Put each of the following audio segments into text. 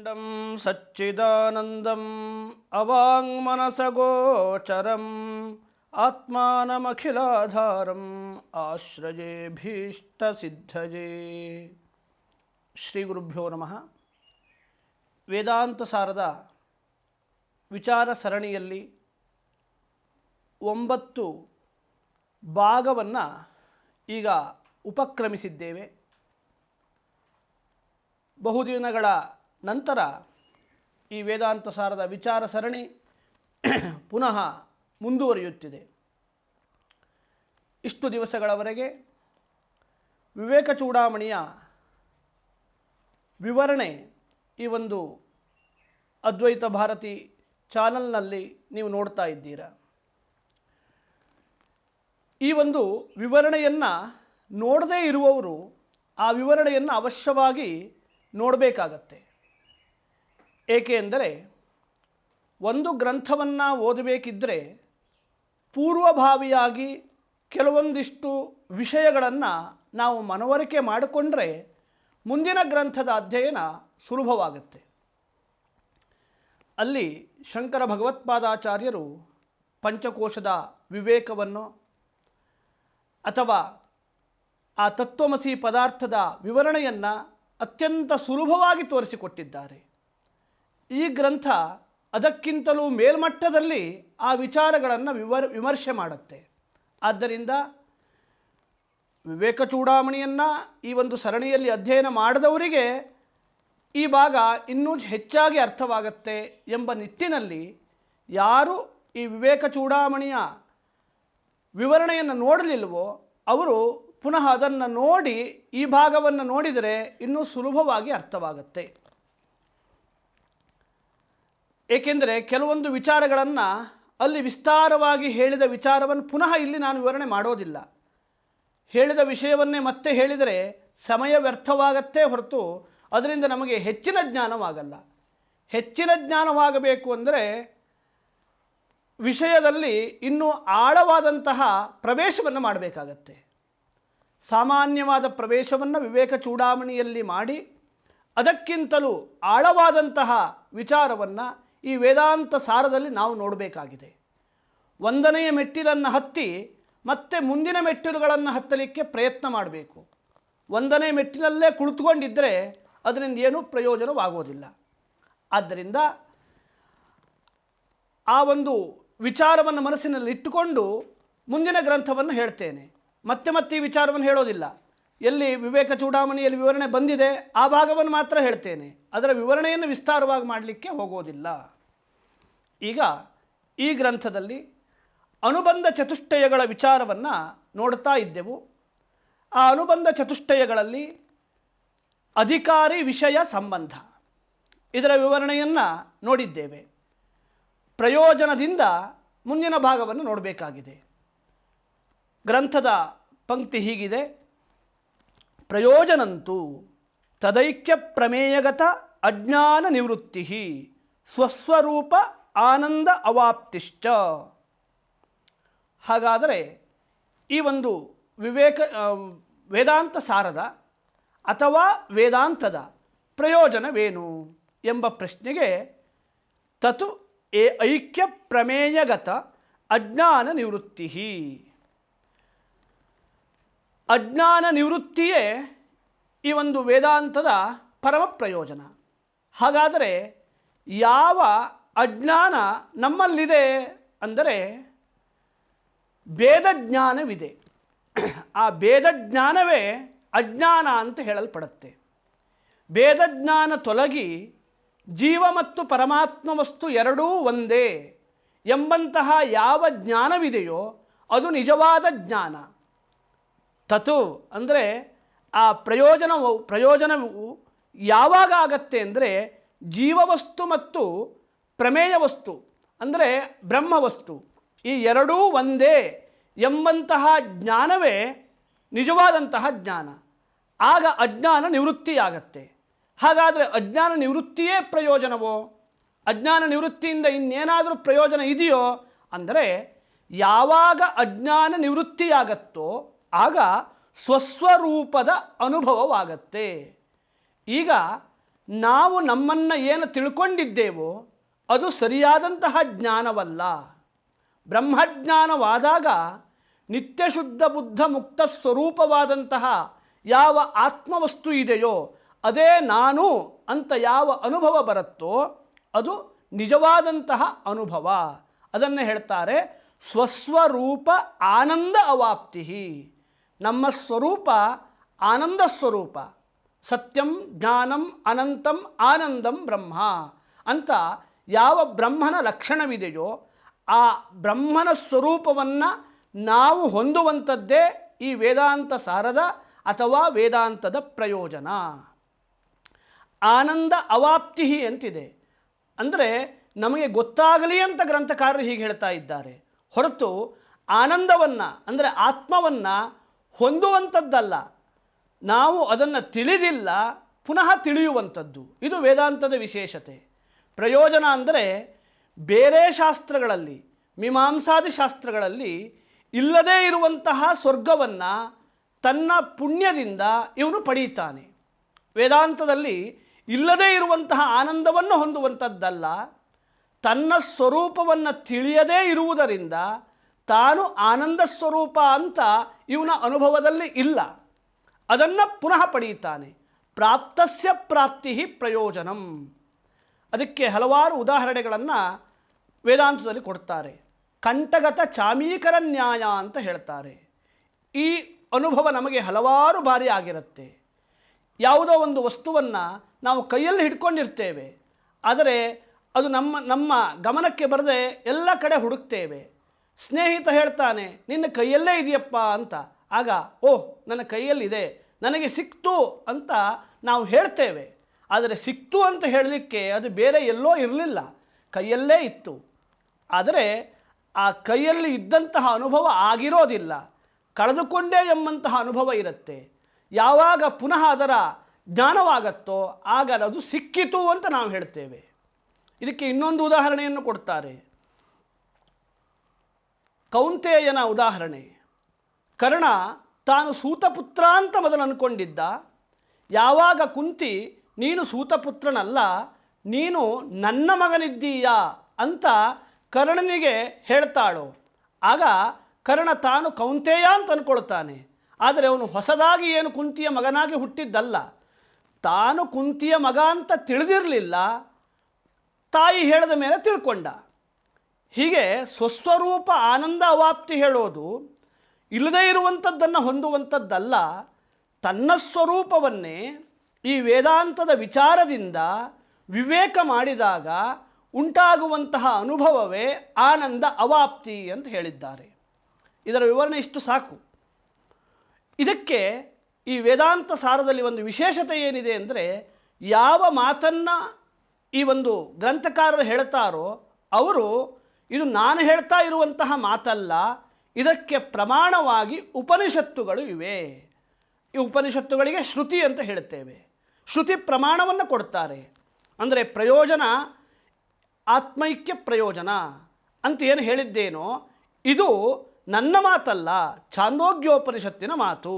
ण्डं सच्चिदानन्दम् अवाङ्मनसगोचरम् आत्मानमखिलाधारम् आश्रये ಭೀಷ್ಟಸಿದ್ಧಯೇ ಶ್ರೀ ಗುರುಭ್ಯೋ ನಮಃ ವೇದಾಂತ ಸಾರದ ವಿಚಾರ ಸರಣಿಯಲ್ಲಿ ಒಂಬತ್ತು ಭಾಗವನ್ನು ಈಗ ಉಪಕ್ರಮಿಸಿದ್ದೇವೆ ಬಹುದಿನಗಳ ನಂತರ ಈ ವೇದಾಂತ ಸಾರದ ವಿಚಾರ ಸರಣಿ ಪುನಃ ಮುಂದುವರಿಯುತ್ತಿದೆ. ಇಷ್ಟು ದಿವಸಗಳವರೆಗೆ ವಿವೇಕ ಚೂಡಾಮಣಿಯ ವಿವರಣೆ ಈ ಒಂದು ಅದ್ವೈತ ಭಾರತಿ ಚಾನಲ್ನಲ್ಲಿ ನೀವು ನೋಡ್ತಾ ಇದ್ದೀರಾ. ಈ ಒಂದು ವಿವರಣೆಯನ್ನು ನೋಡದೇ ಇರುವವರು ಆ ವಿವರಣೆಯನ್ನು ಅವಶ್ಯವಾಗಿ ನೋಡಬೇಕಾಗತ್ತೆ. ಏಕೆ ಎಂದರೆ ಒಂದು ಗ್ರಂಥವನ್ನು ಓದಬೇಕಿದ್ದರೆ ಪೂರ್ವಭಾವಿಯಾಗಿ ಕೆಲವೊಂದಿಷ್ಟು ವಿಷಯಗಳನ್ನು ನಾವು ಮನವರಿಕೆ ಮಾಡಿಕೊಂಡ್ರೆ ಮುಂದಿನ ಗ್ರಂಥದ ಅಧ್ಯಯನ ಸುಲಭವಾಗುತ್ತೆ. ಅಲ್ಲಿ ಶಂಕರ ಭಗವತ್ಪಾದಾಚಾರ್ಯರು ಪಂಚಕೋಶದ ವಿವೇಕವನ್ನು ಅಥವಾ ಆ ತತ್ವಮಸಿ ಪದಾರ್ಥದ ವಿವರಣೆಯನ್ನು ಅತ್ಯಂತ ಸುಲಭವಾಗಿ ತೋರಿಸಿಕೊಟ್ಟಿದ್ದಾರೆ. ಈ ಗ್ರಂಥ ಅದಕ್ಕಿಂತಲೂ ಮೇಲ್ಮಟ್ಟದಲ್ಲಿ ಆ ವಿಚಾರಗಳನ್ನು ವಿವರ್, ವಿಮರ್ಶೆ ಮಾಡುತ್ತೆ. ಆದ್ದರಿಂದ ವಿವೇಕ ಚೂಡಾಮಣಿಯನ್ನು ಈ ಒಂದು ಸರಣಿಯಲ್ಲಿ ಅಧ್ಯಯನ ಮಾಡಿದವರಿಗೆ ಈ ಭಾಗ ಇನ್ನೂ ಹೆಚ್ಚಾಗಿ ಅರ್ಥವಾಗತ್ತೆ ಎಂಬ ನಿಟ್ಟಿನಲ್ಲಿ ಯಾರು ಈ ವಿವೇಕ ಚೂಡಾಮಣಿಯ ವಿವರಣೆಯನ್ನು ನೋಡಲಿಲ್ವೋ ಅವರು ಪುನಃ ಅದನ್ನು ನೋಡಿ ಈ ಭಾಗವನ್ನು ನೋಡಿದರೆ ಇನ್ನೂ ಸುಲಭವಾಗಿ ಅರ್ಥವಾಗುತ್ತೆ. ಏಕೆಂದರೆ ಕೆಲವೊಂದು ವಿಚಾರಗಳನ್ನು ಅಲ್ಲಿ ವಿಸ್ತಾರವಾಗಿ ಹೇಳಿದ ವಿಚಾರವನ್ನು ಪುನಃ ಇಲ್ಲಿ ನಾನು ವಿವರಣೆ ಮಾಡೋದಿಲ್ಲ. ಹೇಳಿದ ವಿಷಯವನ್ನೇ ಮತ್ತೆ ಹೇಳಿದರೆ ಸಮಯ ವ್ಯರ್ಥವಾಗತ್ತೇ ಹೊರತು ಅದರಿಂದ ನಮಗೆ ಹೆಚ್ಚಿನ ಜ್ಞಾನವಾಗಲ್ಲ. ಹೆಚ್ಚಿನ ಜ್ಞಾನವಾಗಬೇಕು ಅಂದರೆ ವಿಷಯದಲ್ಲಿ ಇನ್ನೂ ಆಳವಾದಂತಹ ಪ್ರವೇಶವನ್ನು ಮಾಡಬೇಕಾಗತ್ತೆ. ಸಾಮಾನ್ಯವಾದ ಪ್ರವೇಶವನ್ನು ವಿವೇಕ ಚೂಡಾಮಣಿಯಲ್ಲಿ ಮಾಡಿ ಅದಕ್ಕಿಂತಲೂ ಆಳವಾದಂತಹ ವಿಚಾರವನ್ನು ಈ ವೇದಾಂತ ಸಾರದಲ್ಲಿ ನಾವು ನೋಡಬೇಕಾಗಿದೆ. ಒಂದನೆಯ ಮೆಟ್ಟಿಲನ್ನು ಹತ್ತಿ ಮತ್ತೆ ಮುಂದಿನ ಮೆಟ್ಟಿಲುಗಳನ್ನು ಹತ್ತಲಿಕ್ಕೆ ಪ್ರಯತ್ನ ಮಾಡಬೇಕು. ಒಂದನೇ ಮೆಟ್ಟಿಲಲ್ಲೇ ಕುಳಿತುಕೊಂಡಿದ್ದರೆ ಅದರಿಂದ ಏನೂ ಪ್ರಯೋಜನವಾಗೋದಿಲ್ಲ. ಆದ್ದರಿಂದ ಆ ಒಂದು ವಿಚಾರವನ್ನು ಮನಸ್ಸಿನಲ್ಲಿ ಇಟ್ಟುಕೊಂಡು ಮುಂದಿನ ಗ್ರಂಥವನ್ನು ಹೇಳ್ತೇನೆ. ಮತ್ತೆ ಮತ್ತೆ ಈ ವಿಚಾರವನ್ನು ಹೇಳೋದಿಲ್ಲ. ಎಲ್ಲಿ ವಿವೇಕ ಚೂಡಾಮಣಿಯಲ್ಲಿ ವಿವರಣೆ ಬಂದಿದೆ, ಆ ಭಾಗವನ್ನು ಮಾತ್ರ ಹೇಳ್ತೇನೆ. ಅದರ ವಿವರಣೆಯನ್ನು ವಿಸ್ತಾರವಾಗಿ ಮಾಡಲಿಕ್ಕೆ ಹೋಗೋದಿಲ್ಲ. ಈಗ ಈ ಗ್ರಂಥದಲ್ಲಿ ಅನುಬಂಧ ಚತುಷ್ಟಯಗಳ ವಿಚಾರವನ್ನು ನೋಡ್ತಾ ಇದ್ದೆವು. ಆ ಅನುಬಂಧ ಚತುಷ್ಟಯಗಳಲ್ಲಿ ಅಧಿಕಾರಿ ವಿಷಯ ಸಂಬಂಧ ಇದರ ವಿವರಣೆಯನ್ನು ನೋಡಿದ್ದೇವೆ. ಪ್ರಯೋಜನದಿಂದ ಮುಂದಿನ ಭಾಗವನ್ನು ನೋಡಬೇಕಾಗಿದೆ. ಗ್ರಂಥದ ಪಂಕ್ತಿ ಹೀಗಿದೆ. ಪ್ರಯೋಜನಂತೂ ತದೈಕ್ಯ ಪ್ರಮೇಯಗತ ಅಜ್ಞಾನ ನಿವೃತ್ತಿ ಸ್ವಸ್ವರೂಪ ಆನಂದ ಅವಾಪ್ತಿಶ್ಚ. ಹಾಗಾದರೆ ಈ ಒಂದು ವಿವೇಕ ವೇದಾಂತ ಸಾರದ ಅಥವಾ ವೇದಾಂತದ ಪ್ರಯೋಜನವೇನು ಎಂಬ ಪ್ರಶ್ನೆಗೆ ತತು ಏ ಐಕ್ಯ ಪ್ರಮೇಯಗತ ಅಜ್ಞಾನ ನಿವೃತ್ತಿ. ಅಜ್ಞಾನ ನಿವೃತ್ತಿಯೇ ಈ ಒಂದು ವೇದಾಂತದ ಪರಮ ಪ್ರಯೋಜನ. ಹಾಗಾದರೆ ಯಾವ ಅಜ್ಞಾನ ನಮ್ಮಲ್ಲಿದೆ ಅಂದರೆ ಭೇದ ಜ್ಞಾನವಿದೆ ಆ ಭೇದ ಜ್ಞಾನವೇ ಅಜ್ಞಾನ ಅಂತ ಹೇಳಲ್ಪಡುತ್ತೆ. ಭೇದ ಜ್ಞಾನ ತೊಲಗಿ ಜೀವ ಮತ್ತು ಪರಮಾತ್ಮ ವಸ್ತು ಎರಡೂ ಒಂದೇ ಎಂಬಂತಹ ಯಾವ ಜ್ಞಾನವಿದೆಯೋ ಅದು ನಿಜವಾದ ಜ್ಞಾನ. ತತು ಅಂದರೆ ಆ ಪ್ರಯೋಜನ ಪ್ರಯೋಜನವು ಯಾವಾಗ ಆಗತ್ತೆ ಅಂದರೆ ಜೀವವಸ್ತು ಮತ್ತು ಪ್ರಮೇಯ ವಸ್ತು ಅಂದರೆ ಬ್ರಹ್ಮವಸ್ತು. ಈ ಎರಡೂ ಒಂದೇ ಎಂಬಂತಹ ಜ್ಞಾನವೇ ನಿಜವಾದಂತಹ ಜ್ಞಾನ. ಆಗ ಅಜ್ಞಾನ ನಿವೃತ್ತಿಯಾಗತ್ತೆ. ಹಾಗಾದರೆ ಅಜ್ಞಾನ ನಿವೃತ್ತಿಯೇ ಪ್ರಯೋಜನವೋ? ಅಜ್ಞಾನ ನಿವೃತ್ತಿಯಿಂದ ಇನ್ನೇನಾದರೂ ಪ್ರಯೋಜನ ಇದೆಯೋ? ಅಂದರೆ ಯಾವಾಗ ಅಜ್ಞಾನ ನಿವೃತ್ತಿಯಾಗತ್ತೋ ಆಗ ಸ್ವಸ್ವರೂಪದ ಅನುಭವವಾಗತ್ತೆ. ಈಗ ನಾವು ನಮ್ಮನ್ನು ಏನು ತಿಳ್ಕೊಂಡಿದ್ದೇವೋ ಅದು ಸರಿಯಾದಂತಹ ಜ್ಞಾನವಲ್ಲ. ಬ್ರಹ್ಮಜ್ಞಾನವಾದಾಗ ನಿತ್ಯಶುದ್ಧ ಬುದ್ಧ ಮುಕ್ತ ಸ್ವರೂಪವಾದಂತಹ ಯಾವ ಆತ್ಮವಸ್ತು ಇದೆಯೋ ಅದೇ ನಾನು ಅಂತ ಯಾವ ಅನುಭವ ಬರುತ್ತೋ ಅದು ನಿಜವಾದಂತಹ ಅನುಭವ. ಅದನ್ನು ಹೇಳ್ತಾರೆ ಸ್ವಸ್ವರೂಪ ಆನಂದ ಅವಾಪ್ತಿ ನಮ್ಮ ಸ್ವರೂಪ ಆನಂದ ಸ್ವರೂಪ. ಸತ್ಯಂ ಜ್ಞಾನಂ ಅನಂತಂ ಆನಂದಂ ಬ್ರಹ್ಮ. ಅಂತ ಯಾವ ಬ್ರಹ್ಮನ ಲಕ್ಷಣವಿದೆಯೋ ಆ ಬ್ರಹ್ಮನ ಸ್ವರೂಪವನ್ನು ನಾವು ಹೊಂದುವಂಥದ್ದೇ ಈ ವೇದಾಂತ ಸಾರದ ಅಥವಾ ವೇದಾಂತದ ಪ್ರಯೋಜನ. ಆನಂದ ಅವಾಪ್ತಿ ಅಂತಿದೆ. ಅಂದರೆ ನಮಗೆ ಗೊತ್ತಾಗಲಿ ಅಂತ ಗ್ರಂಥಕಾರರು ಹೀಗೆ ಹೇಳ್ತಾ ಇದ್ದಾರೆ. ಹೊರತು ಆನಂದವನ್ನು ಅಂದರೆ ಆತ್ಮವನ್ನು ಹೊಂದುವಂಥದ್ದಲ್ಲ. ನಾವು ಅದನ್ನು ತಿಳಿದಿಲ್ಲ, ಪುನಃ ತಿಳಿಯುವಂಥದ್ದು. ಇದು ವೇದಾಂತದ ವಿಶೇಷತೆ. ಪ್ರಯೋಜನ ಅಂದರೆ ಬೇರೆ ಶಾಸ್ತ್ರಗಳಲ್ಲಿ, ಮೀಮಾಂಸಾದಿ ಶಾಸ್ತ್ರಗಳಲ್ಲಿ ಇಲ್ಲದೇ ಇರುವಂತಹ ಸ್ವರ್ಗವನ್ನು ತನ್ನ ಪುಣ್ಯದಿಂದ ಇವನು ಪಡೆಯುತ್ತಾನೆ ವೇದಾಂತದಲ್ಲಿ ಇಲ್ಲದೇ ಇರುವಂತಹ ಆನಂದವನ್ನು ಹೊಂದುವಂಥದ್ದಲ್ಲ. ತನ್ನ ಸ್ವರೂಪವನ್ನು ತಿಳಿಯದೇ ಇರುವುದರಿಂದ ತಾನು ಆನಂದ ಸ್ವರೂಪ ಅಂತ ಇವನ ಅನುಭವದಲ್ಲಿ ಇಲ್ಲ. ಅದನ್ನು ಪುನಃ ಪಡೆಯುತ್ತಾನೆ. ಪ್ರಾಪ್ತಸ್ಯ ಪ್ರಾಪ್ತಿ ಪ್ರಯೋಜನಂ. ಅದಕ್ಕೆ ಹಲವಾರು ಉದಾಹರಣೆಗಳನ್ನು ವೇದಾಂತದಲ್ಲಿ ಕೊಡ್ತಾರೆ. ಕಂಠಗತ ಚಾಮೀಕರ ನ್ಯಾಯ ಅಂತ ಹೇಳ್ತಾರೆ. ಈ ಅನುಭವ ನಮಗೆ ಹಲವಾರು ಬಾರಿ ಆಗಿರುತ್ತೆ. ಯಾವುದೋ ಒಂದು ವಸ್ತುವನ್ನು ನಾವು ಕೈಯಲ್ಲಿ ಹಿಡ್ಕೊಂಡಿರ್ತೇವೆ. ಆದರೆ ಅದು ನಮ್ಮ ನಮ್ಮ ಗಮನಕ್ಕೆ ಬರದೆ ಎಲ್ಲ ಕಡೆ ಹುಡುಕ್ತೇವೆ. ಸ್ನೇಹಿತ ಹೇಳ್ತಾನೆ, ನಿನ್ನ ಕೈಯಲ್ಲೇ ಇದೆಯಪ್ಪ ಅಂತ. ಆಗ, ಓಹ್, ನನ್ನ ಕೈಯಲ್ಲಿದೆ, ನನಗೆ ಸಿಕ್ತು ಅಂತ ನಾವು ಹೇಳ್ತೇವೆ. ಆದರೆ ಸಿಕ್ತು ಅಂತ ಹೇಳಲಿಕ್ಕೆ ಅದು ಬೇರೆ ಎಲ್ಲೋ ಇರಲಿಲ್ಲ. ಕೈಯಲ್ಲೇ ಇತ್ತು. ಆದರೆ ಆ ಕೈಯಲ್ಲಿ ಇದ್ದಂತಹ ಅನುಭವ ಆಗಿರೋದಿಲ್ಲ. ಕಳೆದುಕೊಂಡೇ ಎಂಬಂತಹ ಅನುಭವ ಇರುತ್ತೆ. ಯಾವಾಗ ಪುನಃ ಅದರ ಜ್ಞಾನವಾಗತ್ತೋ ಆಗ ಅದು ಸಿಕ್ಕಿತು ಅಂತ ನಾವು ಹೇಳ್ತೇವೆ. ಇದಕ್ಕೆ ಇನ್ನೊಂದು ಉದಾಹರಣೆಯನ್ನು ಕೊಡ್ತಾರೆ. ಕೌಂತೇಯನ ಉದಾಹರಣೆ. ಕರ್ಣ ತಾನು ಸೂತಪುತ್ರ ಅಂತ ಮೊದಲು ಅಂದ್ಕೊಂಡಿದ್ದ ಯಾವಾಗ ಕುಂತಿ, ನೀನು ಸೂತಪುತ್ರನಲ್ಲ, ನೀನು ನನ್ನ ಮಗನಿದ್ದೀಯಾ ಅಂತ ಕರ್ಣನಿಗೆ ಹೇಳ್ತಾಳು. ಆಗ ಕರ್ಣ ತಾನು ಕೌಂತೇಯ ಅಂತ ಅಂದ್ಕೊಳ್ತಾನೆ ಆದರೆ ಅವನು ಹೊಸದಾಗಿ ಏನು ಕುಂತಿಯ ಮಗನಾಗಿ ಹುಟ್ಟಿದ್ದಲ್ಲ. ತಾನು ಕುಂತಿಯ ಮಗ ಅಂತ ತಿಳಿದಿರಲಿಲ್ಲ. ತಾಯಿ ಹೇಳಿದ ಮೇಲೆ ತಿಳ್ಕೊಂಡ. ಹೀಗೆ ಸ್ವಸ್ವರೂಪ ಆನಂದ ಅವಾಪ್ತಿ ಹೇಳೋದು ಇಲ್ಲದೇ ಇರುವಂಥದ್ದನ್ನು ಹೊಂದುವಂಥದ್ದಲ್ಲ, ತನ್ನ ಸ್ವರೂಪವನ್ನೇ ಈ ವೇದಾಂತದ ವಿಚಾರದಿಂದ ವಿವೇಕ ಮಾಡಿದಾಗ ಉಂಟಾಗುವಂತಹ ಅನುಭವವೇ ಆನಂದ ಅವಾಪ್ತಿ ಅಂತ ಹೇಳಿದ್ದಾರೆ. ಇದರ ವಿವರಣೆ ಇಷ್ಟು ಸಾಕು. ಇದಕ್ಕೆ ಈ ವೇದಾಂತ ಸಾರದಲ್ಲಿ ಒಂದು ವಿಶೇಷತೆ ಏನಿದೆ ಅಂದರೆ, ಯಾವ ಮಾತನ್ನು ಈ ಒಂದು ಗ್ರಂಥಕಾರರು ಹೇಳ್ತಾರೋ, ಅವರು ಇದು ನಾನು ಹೇಳ್ತಾ ಇರುವಂತಹ ಮಾತಲ್ಲ, ಇದಕ್ಕೆ ಪ್ರಮಾಣವಾಗಿ ಉಪನಿಷತ್ತುಗಳು ಇವೆ. ಈ ಉಪನಿಷತ್ತುಗಳಿಗೆ ಶ್ರುತಿ ಅಂತ ಹೇಳ್ತೇವೆ ಶ್ರುತಿ ಪ್ರಮಾಣವನ್ನು ಕೊಡ್ತಾರೆ. ಅಂದರೆ ಪ್ರಯೋಜನ, ಆತ್ಮೈಕ್ಯ ಪ್ರಯೋಜನ ಅಂತ ಏನು ಹೇಳಿದ್ದೇನೋ, ಇದು ನನ್ನ ಮಾತಲ್ಲ, ಛಾಂದೋಗ್ಯೋಪನಿಷತ್ತಿನ ಮಾತು.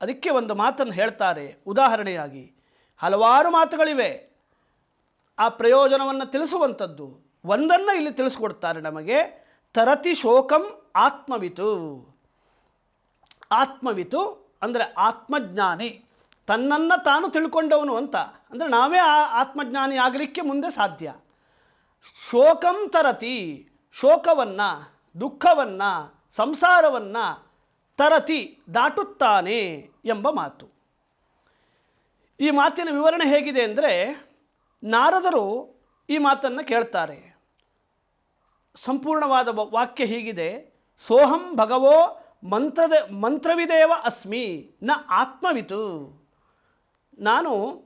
ಅದಕ್ಕೆ ಒಂದು ಮಾತನ್ನು ಹೇಳ್ತಾರೆ, ಉದಾಹರಣೆಯಾಗಿ. ಹಲವಾರು ಮಾತುಗಳಿವೆ. ಆ ಪ್ರಯೋಜನವನ್ನು ತಿಳಿಸುವಂಥದ್ದು. ಒಂದನ್ನು ಇಲ್ಲಿ ತಿಳಿಸ್ಕೊಡ್ತಾರೆ ನಮಗೆ, ತರತಿ ಶೋಕಂ ಆತ್ಮವಿತು. ಆತ್ಮವಿತು ಅಂದರೆ ಆತ್ಮಜ್ಞಾನಿ, ತನ್ನನ್ನು ತಾನು ತಿಳ್ಕೊಂಡವನು ಅಂತ. ಅಂದರೆ ನಾವೇ ಆ ಆತ್ಮಜ್ಞಾನಿ ಆಗಲಿಕ್ಕೆ ಮುಂದೆ ಸಾಧ್ಯ. ಶೋಕಂ ತರತಿ, ಶೋಕವನ್ನು, ದುಃಖವನ್ನು, ಸಂಸಾರವನ್ನು ತರತಿ, ದಾಟುತ್ತಾನೆ ಎಂಬ ಮಾತು. ಈ ಮಾತಿನ ವಿವರಣೆ ಹೇಗಿದೆ ಅಂದರೆ ನಾರದರು ಈ ಮಾತನ್ನು ಕೇಳ್ತಾರೆ. ಸಂಪೂರ್ಣವಾದ ವಾಕ್ಯ ಹೀಗಿದೆ, ಸೋಹಂ ಭಗವೋ ಮಂತ್ರದ, ಮಂತ್ರವಿದೇವ ಅಸ್ಮಿ, ನ ಆತ್ಮವಿತು. ನಾನು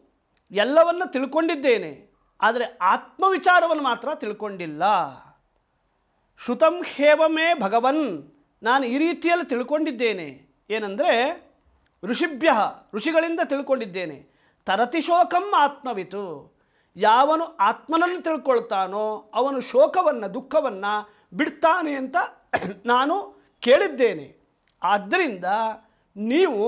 ಎಲ್ಲವನ್ನು ತಿಳ್ಕೊಂಡಿದ್ದೇನೆ, ಆದರೆ ಆತ್ಮವಿಚಾರವನ್ನು ಮಾತ್ರ ತಿಳ್ಕೊಂಡಿಲ್ಲ. ಶ್ರುತಂ ಹೇವಮೇ ಭಗವನ್, ನಾನು ಈ ರೀತಿಯಲ್ಲಿ ತಿಳ್ಕೊಂಡಿದ್ದೇನೆ. ಏನಂದರೆ, ಋಷಿಭ್ಯ, ಋಷಿಗಳಿಂದ ತಿಳ್ಕೊಂಡಿದ್ದೇನೆ ತರತಿಶೋಕಂ ಆತ್ಮವಿತು. ಯಾವನು ಆತ್ಮನನ್ನು ತಿಳ್ಕೊಳ್ತಾನೋ ಅವನು ಶೋಕವನ್ನು, ದುಃಖವನ್ನು ಬಿಡ್ತಾನೆ ಅಂತ ನಾನು ಕೇಳಿದ್ದೇನೆ. ಆದ್ದರಿಂದ ನೀವು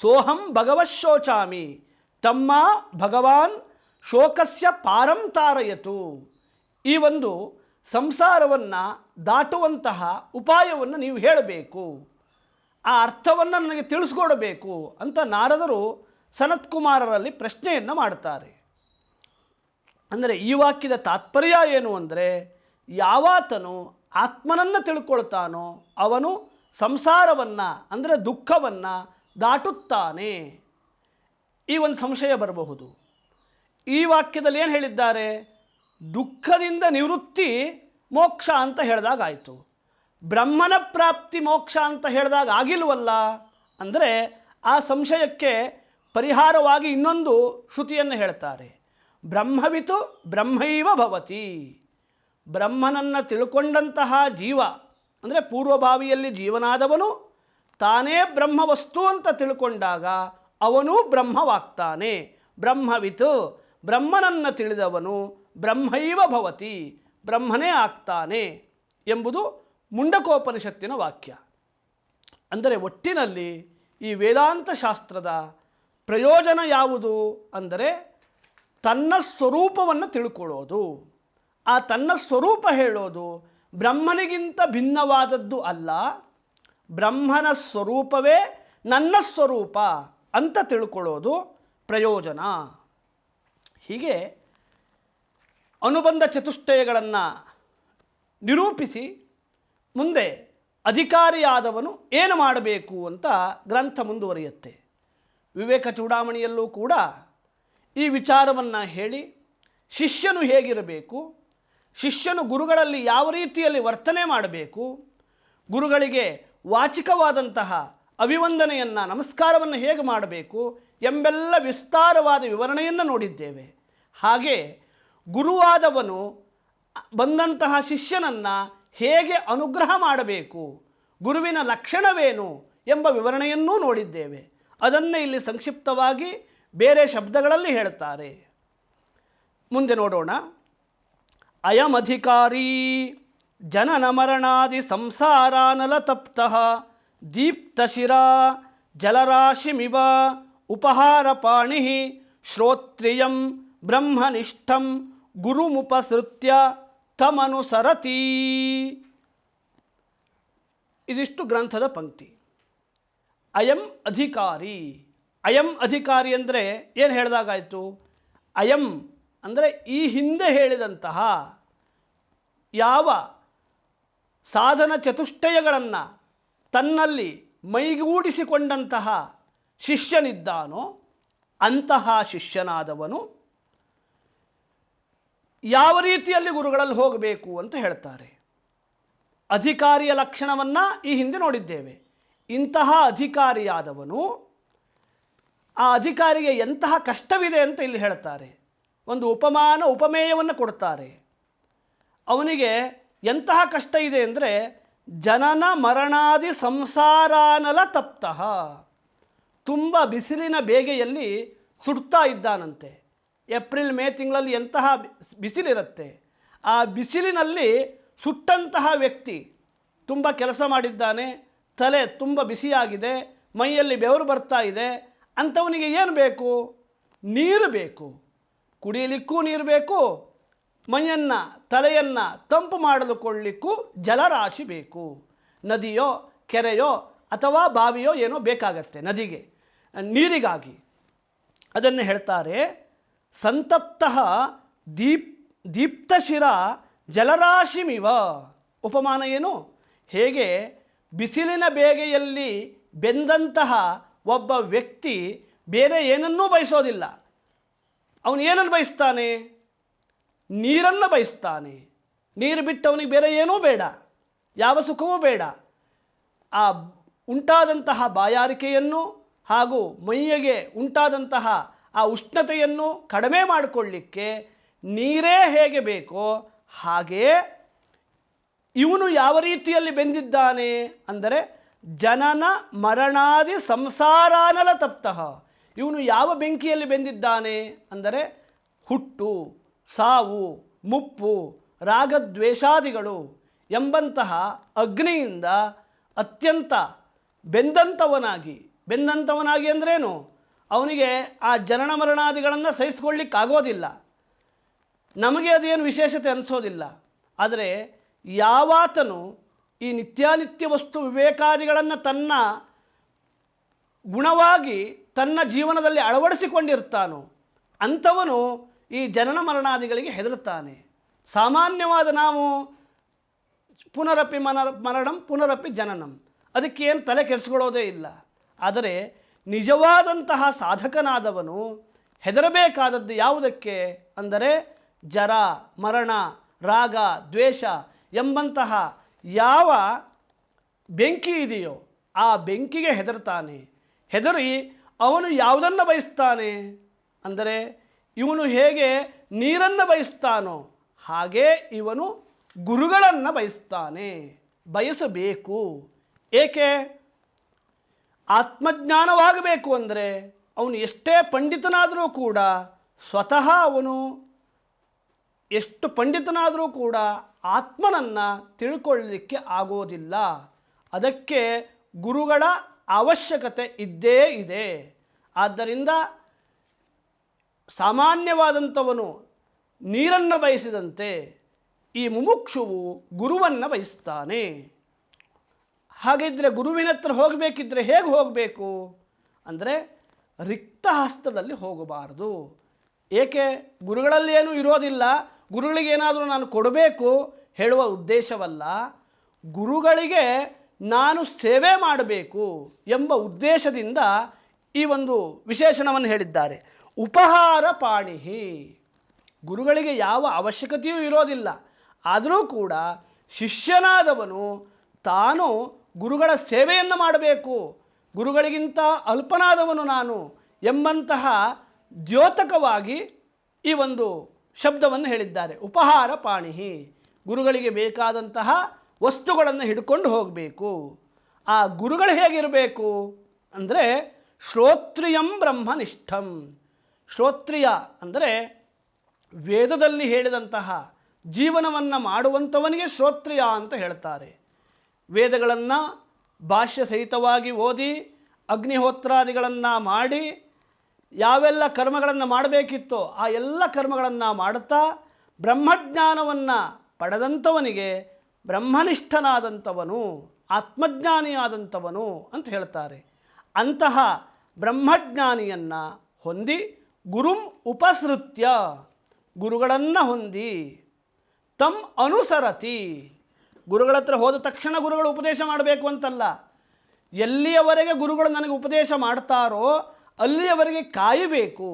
ಸೋಹಂ ಭಗವಶೋಚಾಮಿ ತಮ್ಮ ಭಗವಾನ್ ಶೋಕಸ್ಯ ಪಾರಂ ತಾರಯತು. ಈ ಒಂದು ಸಂಸಾರವನ್ನು ದಾಟುವಂತಹ ಉಪಾಯವನ್ನು ನೀವು ಹೇಳಬೇಕು. ಆ ಅರ್ಥವನ್ನು ನನಗೆ ತಿಳಿಸ್ಕೊಡಬೇಕು ಅಂತ ನಾರದರು ಸನತ್ಕುಮಾರರಲ್ಲಿ ಪ್ರಶ್ನೆಯನ್ನು ಮಾಡ್ತಾರೆ. ಅಂದರೆ ಈ ವಾಕ್ಯದ ತಾತ್ಪರ್ಯ ಏನು ಅಂದರೆ ಯಾವಾತನು ಆತ್ಮನನ್ನು ತಿಳ್ಕೊಳ್ತಾನೋ ಅವನು ಸಂಸಾರವನ್ನು, ಅಂದರೆ ದುಃಖವನ್ನು ದಾಟುತ್ತಾನೆ. ಈ ಒಂದು ಸಂಶಯ ಬರಬಹುದು. ಈ ವಾಕ್ಯದಲ್ಲಿ ಏನು ಹೇಳಿದ್ದಾರೆ? ದುಃಖದಿಂದ ನಿವೃತ್ತಿ ಮೋಕ್ಷ ಅಂತ ಹೇಳಿದಾಗಾಯಿತು ಬ್ರಹ್ಮನ ಪ್ರಾಪ್ತಿ ಮೋಕ್ಷ ಅಂತ ಹೇಳಿದಾಗ ಆಗಿಲ್ವಲ್ಲ? ಅಂದರೆ ಆ ಸಂಶಯಕ್ಕೆ ಪರಿಹಾರವಾಗಿ ಇನ್ನೊಂದು ಶ್ರುತಿಯನ್ನು ಹೇಳ್ತಾರೆ. ಬ್ರಹ್ಮವಿತು ಬ್ರಹ್ಮೈವ ಭವತಿ. ಬ್ರಹ್ಮನನ್ನು ತಿಳ್ಕೊಂಡಂತಹ ಜೀವ, ಅಂದರೆ ಪೂರ್ವಭಾವಿಯಲ್ಲಿ ಜೀವನಾದವನು, ತಾನೇ ಬ್ರಹ್ಮವಸ್ತು ಅಂತ ತಿಳ್ಕೊಂಡಾಗ ಅವನೂ ಬ್ರಹ್ಮವಾಗ್ತಾನೆ. ಬ್ರಹ್ಮವಿತು, ಬ್ರಹ್ಮನನ್ನು ತಿಳಿದವನು ಬ್ರಹ್ಮೈವ ಭವತಿ, ಬ್ರಹ್ಮನೇ ಆಗ್ತಾನೆ ಎಂಬುದು ಮುಂಡಕೋಪನಿಷತ್ತಿನ ವಾಕ್ಯ. ಅಂದರೆ ಒಟ್ಟಿನಲ್ಲಿ ಈ ವೇದಾಂತ ಶಾಸ್ತ್ರದ ಪ್ರಯೋಜನ ಯಾವುದು ಅಂದರೆ ತನ್ನ ಸ್ವರೂಪವನ್ನು ತಿಳ್ಕೊಳ್ಳೋದು. ಆ ತನ್ನ ಸ್ವರೂಪ ಹೇಳೋದು ಬ್ರಹ್ಮನಿಗಿಂತ ಭಿನ್ನವಾದದ್ದು ಅಲ್ಲ. ಬ್ರಹ್ಮನ ಸ್ವರೂಪವೇ ನನ್ನ ಸ್ವರೂಪ ಅಂತ ತಿಳ್ಕೊಳ್ಳೋದು ಪ್ರಯೋಜನ. ಹೀಗೆ ಅನುಬಂಧ ಚತುಷ್ಟಯಗಳನ್ನು ನಿರೂಪಿಸಿ ಮುಂದೆ ಅಧಿಕಾರಿಯಾದವನು ಏನು ಮಾಡಬೇಕು ಅಂತ ಗ್ರಂಥ ಮುಂದುವರಿಯುತ್ತೆ. ವಿವೇಕ ಚೂಡಾಮಣಿಯಲ್ಲೂ ಕೂಡ ಈ ವಿಚಾರವನ್ನು ಹೇಳಿ ಶಿಷ್ಯನು ಹೇಗಿರಬೇಕು? ಶಿಷ್ಯನು ಗುರುಗಳಲ್ಲಿ ಯಾವ ರೀತಿಯಲ್ಲಿ ವರ್ತನೆ ಮಾಡಬೇಕು? ಗುರುಗಳಿಗೆ ವಾಚಿಕವಾದಂತಹ ಅಭಿವಂದನೆಯನ್ನು, ನಮಸ್ಕಾರವನ್ನು ಹೇಗೆ ಮಾಡಬೇಕು ಎಂಬೆಲ್ಲ ವಿಸ್ತಾರವಾದ ವಿವರಣೆಯನ್ನು ನೋಡಿದ್ದೇವೆ. ಹಾಗೆ ಗುರುವಾದವನು ಬಂದಂತಹ ಶಿಷ್ಯನನ್ನು ಹೇಗೆ ಅನುಗ್ರಹ ಮಾಡಬೇಕು? ಗುರುವಿನ ಲಕ್ಷಣವೇನು ಎಂಬ ವಿವರಣೆಯನ್ನೂ ನೋಡಿದ್ದೇವೆ. ಅದನ್ನೇ ಇಲ್ಲಿ ಸಂಕ್ಷಿಪ್ತವಾಗಿ ಬೇರೆ ಶಬ್ದಗಳಲ್ಲಿ ಹೇಳ್ತಾರೆ ಮುಂದೆ ನೋಡೋಣ. ಅಯಮಧಿಕಾರಿ ಜನನ ಮರಣಾದಿ ಸಂಸಾರಾನಲ ತಪ್ತ ದೀಪ್ತಶಿರ ಜಲರಾಶಿಮಿವ ಉಪಹಾರ ಪಾಣಿ ಶ್ರೋತ್ರಿಯಂ ಬ್ರಹ್ಮನಿಷ್ಠಂ ಗುರುಮುಪಸೃತ್ಯ ತಮನುಸರತಿ. ಇದಿಷ್ಟು ಗ್ರಂಥದ ಪಂಕ್ತಿ. ಅಯಂ ಅಧಿಕಾರಿ ಅಯಂ ಅಧಿಕಾರಿ ಅಂದರೆ ಏನು ಹೇಳಿದಾಗಾಯಿತು? ಅಯಂ ಅಂದರೆ ಈ ಹಿಂದೆ ಹೇಳಿದಂತಹ ಯಾವ ಸಾಧನ ಚತುಷ್ಟಯಗಳನ್ನು ತನ್ನಲ್ಲಿ ಮೈಗೂಡಿಸಿಕೊಂಡಂತಹ ಶಿಷ್ಯನಿದ್ದಾನೋ ಅಂತಹ ಶಿಷ್ಯನಾದವನು ಯಾವ ರೀತಿಯಲ್ಲಿ ಗುರುಗಳಲ್ಲಿ ಹೋಗಬೇಕು ಅಂತ ಹೇಳ್ತಾರೆ. ಅಧಿಕಾರಿಯ ಲಕ್ಷಣವನ್ನು ಈ ಹಿಂದೆ ನೋಡಿದ್ದೇವೆ. ಇಂತಹ ಅಧಿಕಾರಿಯಾದವನು ಆ ಅಧಿಕಾರಿಗೆ ಎಂತಹ ಕಷ್ಟವಿದೆ ಅಂತ ಇಲ್ಲಿ ಹೇಳ್ತಾರೆ ಒಂದು ಉಪಮಾನ, ಉಪಮೇಯವನ್ನು ಕೊಡ್ತಾರೆ ಅವನಿಗೆ ಎಂತಹ ಕಷ್ಟ ಇದೆ ಅಂದರೆ, ಜನನ ಮರಣಾದಿ ಸಂಸಾರಾನಲ ತಪ್ತಃ. ತುಂಬ ಬಿಸಿಲಿನ ಬೇಗೆಯಲ್ಲಿ ಸುಡ್ತಾ ಇದ್ದಾನಂತೆ. ಏಪ್ರಿಲ್, ಮೇ ತಿಂಗಳಲ್ಲಿ ಎಂತಹ ಬಿಸಿಲಿರುತ್ತೆ. ಆ ಬಿಸಿಲಿನಲ್ಲಿ ಸುಟ್ಟಂತಹ ವ್ಯಕ್ತಿ ತುಂಬ ಕೆಲಸ ಮಾಡಿದ್ದಾನೆ. ತಲೆ ತುಂಬ ಬಿಸಿಯಾಗಿದೆ. ಮೈಯಲ್ಲಿ ಬೆವರು ಬರ್ತಾ ಇದೆ. ಅಂಥವನಿಗೆ ಏನು ಬೇಕು? ನೀರು ಬೇಕು. ಕುಡಿಯಲಿಕ್ಕೂ ನೀರು ಬೇಕು. ಮೈಯನ್ನು, ತಲೆಯನ್ನು ತಂಪು ಮಾಡಲುಕೊಳ್ಳಿಕ್ಕೂ ಜಲರಾಶಿ ಬೇಕು. ನದಿಯೋ, ಕೆರೆಯೋ ಅಥವಾ ಬಾವಿಯೋ ಏನೋ ಬೇಕಾಗತ್ತೆ ನದಿಗೆ. ನೀರಿಗಾಗಿ. ಅದನ್ನು ಹೇಳ್ತಾರೆ, ಸಂತಪ್ತ ದೀಪ್, ದೀಪ್ತಶಿರ ಜಲರಾಶಿಮಿವ. ಉಪಮಾನ ಏನು? ಹೇಗೆ? ಬಿಸಿಲಿನ ಬೇಗೆಯಲ್ಲಿ ಬೆಂದಂತಹ ಒಬ್ಬ ವ್ಯಕ್ತಿ ಬೇರೆ ಏನನ್ನೂ ಬಯಸೋದಿಲ್ಲ. ಅವನು ಏನನ್ನು ಬಯಸ್ತಾನೆ? ನೀರನ್ನು ಬಯಸ್ತಾನೆ. ನೀರು ಬಿಟ್ಟು ಅವನಿಗೆ ಬೇರೆ ಏನೂ ಬೇಡ. ಯಾವ ಸುಖವೂ ಬೇಡ. ಆ ಉಂಟಾದಂತಹ ಬಾಯಾರಿಕೆಯನ್ನು ಹಾಗೂ ಮೈಯಗೆ ಉಂಟಾದಂತಹ ಆ ಉಷ್ಣತೆಯನ್ನು ಕಡಿಮೆ ಮಾಡಿಕೊಳ್ಳಿಕ್ಕೆ ನೀರೇ ಹೇಗೆ ಬೇಕೋ ಹಾಗೇ ಇವನು ಯಾವ ರೀತಿಯಲ್ಲಿ ಬೆಂದಿದ್ದಾನೆ ಅಂದರೆ ಜನನ ಮರಣಾದಿ ಸಂಸಾರಾನಲ ತಪ್ತಃ. ಇವನು ಯಾವ ಬೆಂಕಿಯಲ್ಲಿ ಬೆಂದಿದ್ದಾನೆ ಅಂದರೆ ಹುಟ್ಟು, ಸಾವು, ಮುಪ್ಪು, ರಾಗದ್ವೇಷಾದಿಗಳು ಎಂಬಂತಹ ಅಗ್ನಿಯಿಂದ ಅತ್ಯಂತ ಬೆಂದಂಥವನಾಗಿ ಬೆಂದಂಥವನಾಗಿ ಅಂದ್ರೇನು? ಅವನಿಗೆ ಆ ಜನನ ಮರಣಾದಿಗಳನ್ನು ಸಹಿಸ್ಕೊಳ್ಳಿಕ್ಕಾಗೋದಿಲ್ಲ. ನಮಗೆ ಅದೇನು ವಿಶೇಷತೆ ಅನಿಸೋದಿಲ್ಲ. ಆದರೆ ಯಾವಾತನು ಈ ನಿತ್ಯಾನಿತ್ಯ ವಸ್ತು ವಿವೇಕಾದಿಗಳನ್ನು ತನ್ನ ಗುಣವಾಗಿ ತನ್ನ ಜೀವನದಲ್ಲಿ ಅಳವಡಿಸಿಕೊಂಡಿರ್ತಾನೋ, ಅಂಥವನು ಈ ಜನನ ಮರಣಾದಿಗಳಿಗೆ ಹೆದರುತ್ತಾನೆ. ಸಾಮಾನ್ಯವಾದ ನಾವು ಪುನರಪಿ ಮನ, ಮರಣಂ ಪುನರಪಿ ಜನನಂ. ಅದಕ್ಕೇನು ತಲೆ ಕೆಡಿಸ್ಕೊಳ್ಳೋದೇ ಇಲ್ಲ. ಆದರೆ ನಿಜವಾದಂತಹ ಸಾಧಕನಾದವನು ಹೆದರಬೇಕಾದದ್ದು ಯಾವುದಕ್ಕೆ ಅಂದರೆ ಜರ, ಮರಣ, ರಾಗ, ದ್ವೇಷ ಎಂಬಂತಹ ಯಾವ ಬೆಂಕಿ ಇದೆಯೋ ಆ ಬೆಂಕಿಗೆ ಹೆದರ್ತಾನೆ. ಹೆದರಿ ಅವನು ಯಾವುದನ್ನು ಬಯಸ್ತಾನೆ? ಅಂದರೆ ಇವನು ಹೇಗೆ ನೀರನ್ನು ಬಯಸ್ತಾನೋ ಹಾಗೇ ಇವನು ಗುರುಗಳನ್ನು ಬಯಸ್ತಾನೆ. ಬಯಸಬೇಕು. ಏಕೆ? ಆತ್ಮಜ್ಞಾನವಾಗಬೇಕು ಅಂದರೆ ಅವನು ಎಷ್ಟೇ ಪಂಡಿತನಾದರೂ ಕೂಡ ಸ್ವತಃ ಅವನು ಎಷ್ಟು ಪಂಡಿತನಾದರೂ ಕೂಡ ಆತ್ಮನನ್ನು ತಿಳ್ಕೊಳ್ಳಲಿಕ್ಕೆ ಆಗೋದಿಲ್ಲ. ಅದಕ್ಕೆ ಗುರುಗಳ ಅವಶ್ಯಕತೆ ಇದ್ದೇ ಇದೆ. ಆದ್ದರಿಂದ ಸಾಮಾನ್ಯವಾದಂಥವನು ನೀರನ್ನು ಬಯಸಿದಂತೆ ಈ ಮುಮುಕ್ಷುವು ಗುರುವನ್ನು ಬಯಸ್ತಾನೆ. ಹಾಗಿದ್ದರೆ ಗುರುವಿನ ಹತ್ರ ಹೋಗಬೇಕಿದ್ರೆ ಹೇಗೆ ಹೋಗಬೇಕು? ಅಂದರೆ ರಿಕ್ತ ಹಸ್ತದಲ್ಲಿ ಹೋಗಬಾರದು. ಏಕೆ ಗುರುಗಳಲ್ಲಿ ಏನೂ ಇರೋದಿಲ್ಲ. ಗುರುಗಳಿಗೆ ಏನಾದರೂ ನಾನು ಕೊಡಬೇಕು ಹೇಳುವ ಉದ್ದೇಶವಲ್ಲ, ಗುರುಗಳಿಗೆ ನಾನು ಸೇವೆ ಮಾಡಬೇಕು ಎಂಬ ಉದ್ದೇಶದಿಂದ ಈ ಒಂದು ವಿಶೇಷಣವನ್ನು ಹೇಳಿದ್ದಾರೆ. ಉಪಹಾರ ಪಾಣಿಹಿ. ಗುರುಗಳಿಗೆ ಯಾವ ಅವಶ್ಯಕತೆಯೂ ಇರೋದಿಲ್ಲ. ಆದರೂ ಕೂಡ ಶಿಷ್ಯನಾದವನು ತಾನು ಗುರುಗಳ ಸೇವೆಯನ್ನು ಮಾಡಬೇಕು. ಗುರುಗಳಿಗಿಂತ ಅಲ್ಪನಾದವನು ನಾನು ಎಂಬಂತಹ ದ್ಯೋತಕವಾಗಿ ಈ ಒಂದು ಶಬ್ದವನ್ನು ಹೇಳಿದ್ದಾರೆ. ಉಪಹಾರ ಪಾಣಿಹಿ. ಗುರುಗಳಿಗೆ ಬೇಕಾದಂತಹ ವಸ್ತುಗಳನ್ನು ಹಿಡ್ಕೊಂಡು ಹೋಗಬೇಕು. ಆ ಗುರುಗಳು ಹೇಗಿರಬೇಕು? ಅಂದರೆ ಶ್ರೋತ್ರಿಯಂ ಬ್ರಹ್ಮನಿಷ್ಠಂ. ಶ್ರೋತ್ರಿಯ ಅಂದರೆ ವೇದದಲ್ಲಿ ಹೇಳಿದಂತಹ ಜೀವನವನ್ನು ಮಾಡುವಂಥವನಿಗೆ ಶ್ರೋತ್ರಿಯ ಅಂತ ಹೇಳ್ತಾರೆ. ವೇದಗಳನ್ನು ಭಾಷ್ಯ ಸಹಿತವಾಗಿ ಓದಿ ಅಗ್ನಿಹೋತ್ರಾದಿಗಳನ್ನು ಮಾಡಿ ಯಾವೆಲ್ಲ ಕರ್ಮಗಳನ್ನು ಮಾಡಬೇಕಿತ್ತೋ ಆ ಎಲ್ಲ ಕರ್ಮಗಳನ್ನು ಮಾಡುತ್ತಾ ಬ್ರಹ್ಮಜ್ಞಾನವನ್ನು ಪಡೆದಂಥವನಿಗೆ ಬ್ರಹ್ಮನಿಷ್ಠನಾದಂಥವನು, ಆತ್ಮಜ್ಞಾನಿಯಾದಂಥವನು ಅಂತ ಹೇಳ್ತಾರೆ. ಅಂತಹ ಬ್ರಹ್ಮಜ್ಞಾನಿಯನ್ನು ಹೊಂದಿ ಗುರುಂ ಉಪಸೃತ್ಯ, ಗುರುಗಳನ್ನು ಹೊಂದಿ ತಮ್ ಅನುಸರತಿ. ಗುರುಗಳ ಹತ್ರ ಹೋದ ತಕ್ಷಣ ಗುರುಗಳು ಉಪದೇಶ ಮಾಡಬೇಕು ಅಂತಲ್ಲ. ಎಲ್ಲಿಯವರೆಗೆ ಗುರುಗಳು ನನಗೆ ಉಪದೇಶ ಮಾಡ್ತಾರೋ ಅಲ್ಲಿಯವರೆಗೆ ಕಾಯಬೇಕು.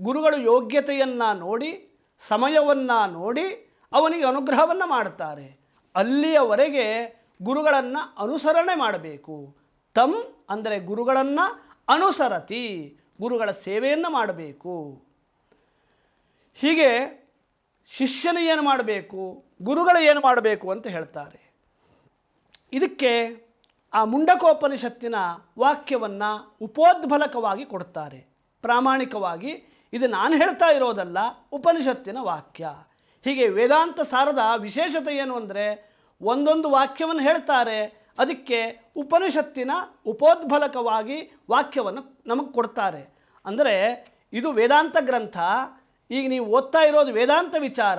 ಗುರುಗಳು ಯೋಗ್ಯತೆಯನ್ನು ನೋಡಿ, ಸಮಯವನ್ನು ನೋಡಿ, ಅವನಿಗೆ ಅನುಗ್ರಹವನ್ನು ಮಾಡ್ತಾರೆ. ಅಲ್ಲಿಯವರೆಗೆ ಗುರುಗಳನ್ನು ಅನುಸರಣೆ ಮಾಡಬೇಕು. ತಮ್ ಅಂದರೆ ಗುರುಗಳನ್ನು ಅನುಸರತಿ, ಗುರುಗಳ ಸೇವೆಯನ್ನು ಮಾಡಬೇಕು. ಹೀಗೆ ಶಿಷ್ಯನ ಏನು ಮಾಡಬೇಕು, ಗುರುಗಳು ಏನು ಮಾಡಬೇಕು ಅಂತ ಹೇಳ್ತಾರೆ. ಇದಕ್ಕೆ ಆ ಮುಂಡಕೋಪನಿಷತ್ತಿನ ವಾಕ್ಯವನ್ನು ಉಪೋದ್ಬಲಕವಾಗಿ ಕೊಡ್ತಾರೆ ಪ್ರಾಮಾಣಿಕವಾಗಿ ಇದು ನಾನು ಹೇಳ್ತಾ ಇರೋದಲ್ಲ, ಉಪನಿಷತ್ತಿನ ವಾಕ್ಯ. ಹೀಗೆ ವೇದಾಂತ ಸಾರದ ವಿಶೇಷತೆ ಏನು ಅಂದರೆ, ಒಂದೊಂದು ವಾಕ್ಯವನ್ನು ಹೇಳ್ತಾರೆ, ಅದಕ್ಕೆ ಉಪನಿಷತ್ತಿನ ಉಪೋದ್ಬಲಕವಾಗಿ ವಾಕ್ಯವನ್ನು ನಮಗೆ ಕೊಡ್ತಾರೆ. ಅಂದರೆ ಇದು ವೇದಾಂತ ಗ್ರಂಥ, ಈಗ ನೀವು ಓದ್ತಾ ಇರೋದು ವೇದಾಂತ ವಿಚಾರ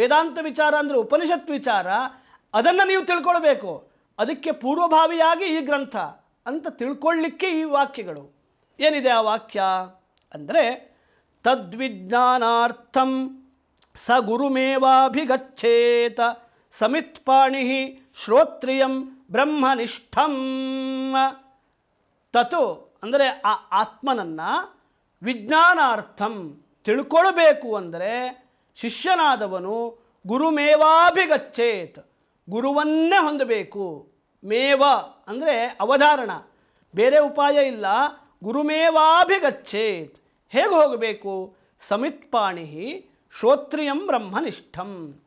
ವೇದಾಂತ ವಿಚಾರ ಅಂದರೆ ಉಪನಿಷತ್ ವಿಚಾರ, ಅದನ್ನು ನೀವು ತಿಳ್ಕೊಳ್ಬೇಕು. ಅದಕ್ಕೆ ಪೂರ್ವಭಾವಿಯಾಗಿ ಈ ಗ್ರಂಥ ಅಂತ ತಿಳ್ಕೊಳ್ಳಿಕ್ಕೆ ಈ ವಾಕ್ಯಗಳು. ಏನಿದೆ ಆ ವಾಕ್ಯ? ಅಂದರೆ ತದ್ವಿಜ್ಞಾನಾರ್ಥಂ ಸ ಗುರುಮೇವಾಭಿಗಚ್ಚೇತ ಸಮಿತ್ಪಾಣಿ ಶ್ರೋತ್ರಿಯಂ ಬ್ರಹ್ಮನಿಷ್ಠಂ. ತತು ಅಂದರೆ ಆ ಆತ್ಮನನ್ನು ವಿಜ್ಞಾನಾರ್ಥಂ ತಿಳ್ಕೊಳ್ಬೇಕು ಅಂದರೆ ಶಿಷ್ಯನಾದವನು ಗುರುಮೇವಾಭಿಗಚ್ಚೇತ್ ಗುರುವನ್ನೇ ಹೊಂದಬೇಕು. ಮೇವ ಅಂದರೆ ಅವಧಾರಣ. ಬೇರೆ ಉಪಾಯ ಇಲ್ಲ. ಗುರುಮೇವಾಭಿಗಚ್ಚೇತ್ ಹೇಗೆ ಹೋಗಬೇಕು? ಸಮಿತ್ಪಾಣಿ ಶ್ರೋತ್ರಿಯಂ ಬ್ರಹ್ಮನಿಷ್ಠಂ.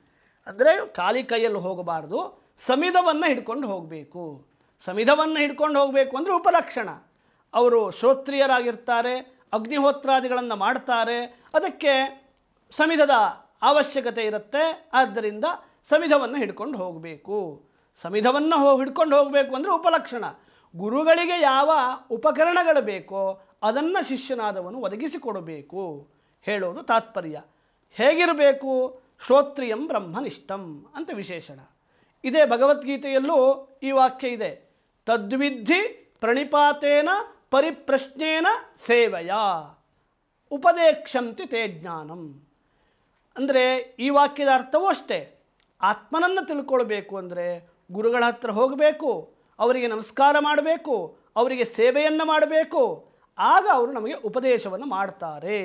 ಅಂದರೆ ಖಾಲಿ ಕೈಯಲ್ಲಿ ಹೋಗಬಾರ್ದು. ಸಮಿಧವನ್ನು ಹಿಡ್ಕೊಂಡು ಹೋಗಬೇಕು. ಸಮಿಧವನ್ನು ಹಿಡ್ಕೊಂಡು ಹೋಗಬೇಕು ಅಂದರೆ ಉಪಲಕ್ಷಣ. ಅವರು ಶ್ರೋತ್ರಿಯರಾಗಿರ್ತಾರೆ, ಅಗ್ನಿಹೋತ್ರಾದಿಗಳನ್ನು ಮಾಡ್ತಾರೆ. ಅದಕ್ಕೆ ಸಮಿಧದ ಅವಶ್ಯಕತೆ ಇರುತ್ತೆ. ಆದ್ದರಿಂದ ಸಮಿಧವನ್ನು ಹಿಡ್ಕೊಂಡು ಹೋಗಬೇಕು. ಸಮಿಧವನ್ನು ಹೋಗಿ ಹಿಡ್ಕೊಂಡು ಹೋಗಬೇಕು ಅಂದರೆ ಉಪಲಕ್ಷಣ. ಗುರುಗಳಿಗೆ ಯಾವ ಉಪಕರಣಗಳು ಬೇಕೋ ಅದನ್ನು ಶಿಷ್ಯನಾದವನು ಒದಗಿಸಿಕೊಡಬೇಕು. ಹೇಳೋದು ತಾತ್ಪರ್ಯ. ಹೇಗಿರಬೇಕು? ಶ್ರೋತ್ರಿಯಂ ಬ್ರಹ್ಮನಿಷ್ಠಂ ಅಂತ ವಿಶೇಷಣ. ಇದೇ ಭಗವದ್ಗೀತೆಯಲ್ಲೂ ಈ ವಾಕ್ಯ ಇದೆ. ತದ್ವಿಧಿ ಪ್ರಣಿಪಾತೇನ ಪರಿಪ್ರಶ್ನೇನ ಸೇವೆಯ. ಉಪದೇಕ್ಷಂತಿ ತೇ ಜ್ಞಾನಂ. ಅಂದರೆ ಈ ವಾಕ್ಯದ ಅರ್ಥವೂ ಅಷ್ಟೇ. ಆತ್ಮನನ್ನು ತಿಳ್ಕೊಳ್ಬೇಕು ಅಂದರೆ ಗುರುಗಳ ಹತ್ರ ಹೋಗಬೇಕು, ಅವರಿಗೆ ನಮಸ್ಕಾರ ಮಾಡಬೇಕು, ಅವರಿಗೆ ಸೇವೆಯನ್ನು ಮಾಡಬೇಕು. ಆಗ ಅವರು ನಮಗೆ ಉಪದೇಶವನ್ನು ಮಾಡ್ತಾರೆ.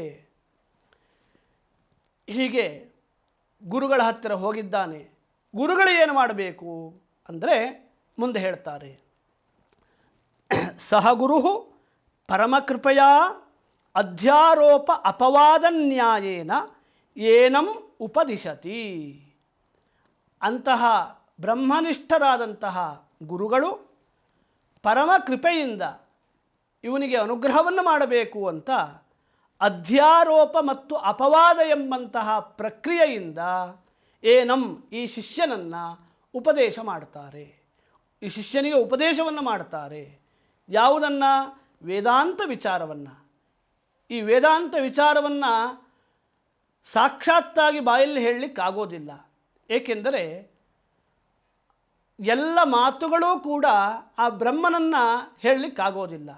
ಹೀಗೆ ಗುರುಗಳ ಹತ್ತಿರ ಹೋಗಿದ್ದಾನೆ. ಗುರುಗಳು ಏನು ಮಾಡಬೇಕು ಅಂದರೆ ಮುಂದೆ ಹೇಳ್ತಾರೆ. ಸಹ ಗುರು ಪರಮಕೃಪೆಯ ಅಧ್ಯಾರೋಪ ಅಪವಾದ ನ್ಯಾಯೇನ ಏನಂ ಉಪದಿಶತಿ. ಅಂತಹ ಬ್ರಹ್ಮನಿಷ್ಠರಾದಂತಹ ಗುರುಗಳು ಪರಮ ಕೃಪೆಯಿಂದ ಇವನಿಗೆ ಅನುಗ್ರಹವನ್ನು ಮಾಡಬೇಕು ಅಂತ ಅಧ್ಯಾರೋಪ ಮತ್ತು ಅಪವಾದ ಎಂಬಂತಹ ಪ್ರಕ್ರಿಯೆಯಿಂದ ಏನಂ ಈ ಶಿಷ್ಯನನ್ನು ಉಪದೇಶ ಮಾಡ್ತಾರೆ. ಈ ಶಿಷ್ಯನಿಗೆ ಉಪದೇಶವನ್ನು ಮಾಡ್ತಾರೆ. ಯಾವುದನ್ನು? ವೇದಾಂತ ವಿಚಾರವನ್ನು. ಈ ವೇದಾಂತ ವಿಚಾರವನ್ನು ಸಾಕ್ಷಾತ್ತಾಗಿ ಬಾಯಲ್ಲಿ ಹೇಳಲಿಕ್ಕಾಗೋದಿಲ್ಲ. ಏಕೆಂದರೆ ಎಲ್ಲ ಮಾತುಗಳೂ ಕೂಡ ಆ ಬ್ರಹ್ಮನನ್ನು ಹೇಳಲಿಕ್ಕಾಗೋದಿಲ್ಲ.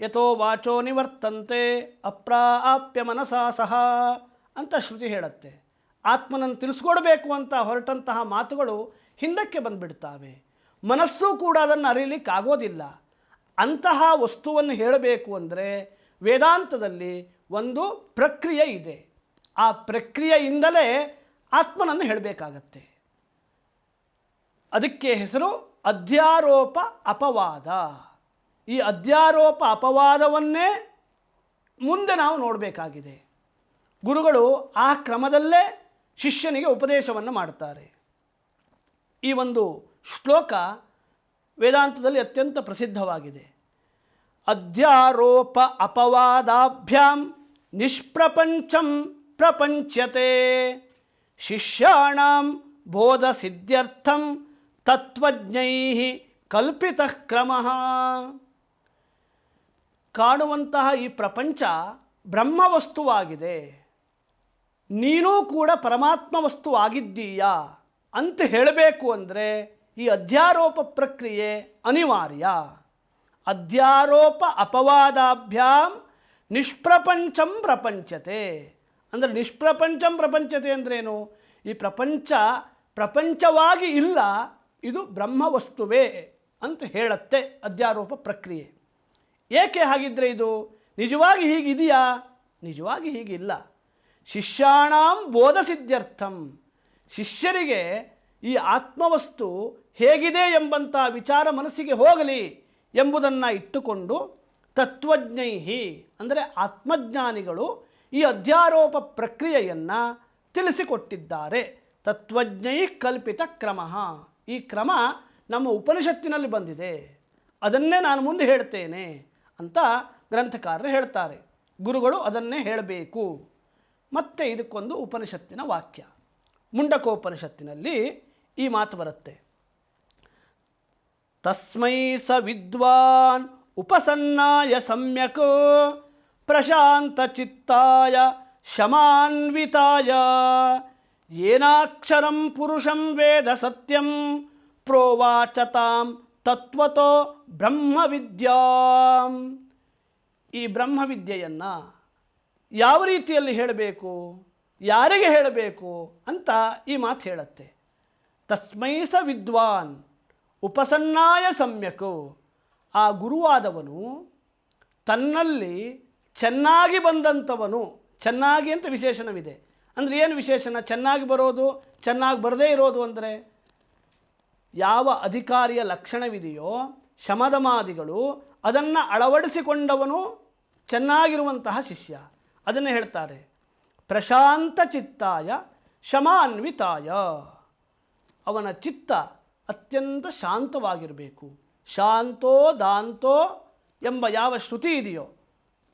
ಯಥೋ ವಾಚೋ ನಿವರ್ತಂತೆ ಅಪ್ರಾಪ್ಯ ಮನಸಾ ಸಹ ಅಂತ ಶ್ರುತಿ ಹೇಳುತ್ತೆ. ಆತ್ಮನನ್ನು ತಿಳಿಸ್ಕೊಡ್ಬೇಕು ಅಂತ ಹೊರಟಂತಹ ಮಾತುಗಳು ಹಿಂದಕ್ಕೆ ಬಂದುಬಿಡ್ತಾವೆ. ಮನಸ್ಸು ಕೂಡ ಅದನ್ನು ಅರಿಯಲಿಕ್ಕಾಗೋದಿಲ್ಲ. ಅಂತಹ ವಸ್ತುವನ್ನು ಹೇಳಬೇಕು ಅಂದರೆ ವೇದಾಂತದಲ್ಲಿ ಒಂದು ಪ್ರಕ್ರಿಯೆ ಇದೆ. ಆ ಪ್ರಕ್ರಿಯೆಯಿಂದಲೇ ಆತ್ಮನನ್ನು ಹೇಳಬೇಕಾಗತ್ತೆ. ಅದಕ್ಕೆ ಹೆಸರು ಅಧ್ಯಾರೋಪ ಅಪವಾದ. ಈ ಅಧ್ಯಾರೋಪ ಅಪವಾದವನ್ನೇ ಮುಂದೆ ನಾವು ನೋಡಬೇಕಾಗಿದೆ. ಗುರುಗಳು ಆ ಕ್ರಮದಲ್ಲೇ ಶಿಷ್ಯನಿಗೆ ಉಪದೇಶವನ್ನು ಮಾಡ್ತಾರೆ ಈ ಒಂದು ಶ್ಲೋಕ ವೇದಾಂತದಲ್ಲಿ ಅತ್ಯಂತ ಪ್ರಸಿದ್ಧವಾಗಿದೆ. ಅಧ್ಯಾರೋಪ ಅಪವಾದಾಭ್ಯಾಂ ನಿಷ್ಪ್ರಪಂಚಂ ಪ್ರಪಂಚತೆ ಶಿಷ್ಯಾಣಂ ಬೋಧ ಸಿದ್ಧ್ಯರ್ಥಂ ತತ್ವಜ್ಞೈ ಕಲ್ಪಿತ ಕ್ರಮ. ಕಾಣುವಂತಹ ಈ ಪ್ರಪಂಚ ಬ್ರಹ್ಮವಸ್ತುವಾಗಿದೆ. ನೀನೂ ಕೂಡ ಪರಮಾತ್ಮ ವಸ್ತು ಆಗಿದ್ದೀಯಾ ಅಂತ ಹೇಳಬೇಕು ಅಂದರೆ ಈ ಅಧ್ಯಾರೋಪ ಪ್ರಕ್ರಿಯೆ ಅನಿವಾರ್ಯ. ಅಧ್ಯಾರೋಪ ಅಪವಾದಾಭ್ಯಾಂ ನಿಷ್ಪ್ರಪಂಚಂ ಪ್ರಪಂಚತೆ. ಅಂದರೆ ನಿಷ್ಪ್ರಪಂಚಂ ಪ್ರಪಂಚತೆ ಅಂದ್ರೇನು? ಈ ಪ್ರಪಂಚ ಪ್ರಪಂಚವಾಗಿ ಇಲ್ಲ ಇದು ಬ್ರಹ್ಮವಸ್ತುವೇ ಅಂತ ಹೇಳುತ್ತೆ ಅಧ್ಯಾರೋಪ ಪ್ರಕ್ರಿಯೆ. ಏಕೆ ಹಾಗಿದ್ರೆ ಇದು? ನಿಜವಾಗಿ ಹೀಗಿದೆಯಾ? ನಿಜವಾಗಿ ಹೀಗಿಲ್ಲ. ಶಿಷ್ಯಾಣಾಂ ಬೋಧಸಿದ್ಧರ್ಥಂ ಶಿಷ್ಯರಿಗೆ ಈ ಆತ್ಮವಸ್ತು ಹೇಗಿದೆ ಎಂಬಂಥ ವಿಚಾರ ಮನಸ್ಸಿಗೆ ಹೋಗಲಿ ಎಂಬುದನ್ನು ಇಟ್ಟುಕೊಂಡು ತತ್ವಜ್ಞೈಹಿ, ಅಂದರೆ ಆತ್ಮಜ್ಞಾನಿಗಳು ಈ ಅಧ್ಯಾರೋಪ ಪ್ರಕ್ರಿಯೆಯನ್ನು ತಿಳಿಸಿಕೊಟ್ಟಿದ್ದಾರೆ. ತತ್ವಜ್ಞೈ ಕಲ್ಪಿತ ಕ್ರಮ. ಈ ಕ್ರಮ ನಮ್ಮ ಉಪನಿಷತ್ತಿನಲ್ಲಿ ಬಂದಿದೆ. ಅದನ್ನೇ ನಾನು ಮುಂದೆ ಹೇಳ್ತೇನೆ ಅಂತ ಗ್ರಂಥಕಾರರು ಹೇಳ್ತಾರೆ. ಗುರುಗಳು ಅದನ್ನೇ ಹೇಳಬೇಕು. ಮತ್ತೆ ಇದಕ್ಕೊಂದು ಉಪನಿಷತ್ತಿನ ವಾಕ್ಯ. ಮುಂಡಕೋಪನಿಷತ್ತಿನಲ್ಲಿ ಈ ಮಾತು ಬರುತ್ತೆ. ತಸ್ಮೈ ಸ ವಿದ್ವಾನ್ ಉಪಸನ್ನಾಯ ಸಮ್ಯಕ್ ಪ್ರಶಾಂತ ಚಿತ್ತಾಯ ಶಮಾನ್ವಿತಾಯ ಏನಾಕ್ಷರಂ ಪುರುಷಂ ವೇದ ಸತ್ಯಂ ಪ್ರೋವಾಚತಾಂ ತತ್ವತೋ ಬ್ರಹ್ಮವಿದ್ಯಾಂ ಈ ಬ್ರಹ್ಮವಿದ್ಯೆಯನ್ನು ಯಾವ ರೀತಿಯಲ್ಲಿ ಹೇಳಬೇಕು, ಯಾರಿಗೆ ಹೇಳಬೇಕು ಅಂತ ಈ ಮಾತು ಹೇಳುತ್ತೆ. ತಸ್ಮೈ ಸ ವಿದ್ವಾನ್, ಉಪಸನ್ನಾಯ ಸಮ್ಯಕು. ಆ ಗುರುವಾದವನು ತನ್ನಲ್ಲಿ ಚೆನ್ನಾಗಿ ಬಂದಂಥವನು, ಚೆನ್ನಾಗಿ ಅಂತ ವಿಶೇಷಣವಿದೆ. ಅಂದರೆ ಏನು ವಿಶೇಷನ? ಚೆನ್ನಾಗಿ ಬರೋದು, ಚೆನ್ನಾಗಿ ಬರದೇ ಇರೋದು ಅಂದರೆ ಯಾವ ಅಧಿಕಾರಿಯ ಲಕ್ಷಣವಿದೆಯೋ ಶಮದಮಾದಿಗಳು ಅದನ್ನು ಅಳವಡಿಸಿಕೊಂಡವನು ಚೆನ್ನಾಗಿರುವಂತಹ ಶಿಷ್ಯ. ಅದನ್ನು ಹೇಳ್ತಾರೆ, ಪ್ರಶಾಂತ ಚಿತ್ತಾಯ ಶಮಾನ್ವಿತಾಯ. ಅವನ ಚಿತ್ತ ಅತ್ಯಂತ ಶಾಂತವಾಗಿರಬೇಕು. ಶಾಂತೋ ದಾಂತೋ ಎಂಬ ಯಾವ ಶ್ರುತಿ ಇದೆಯೋ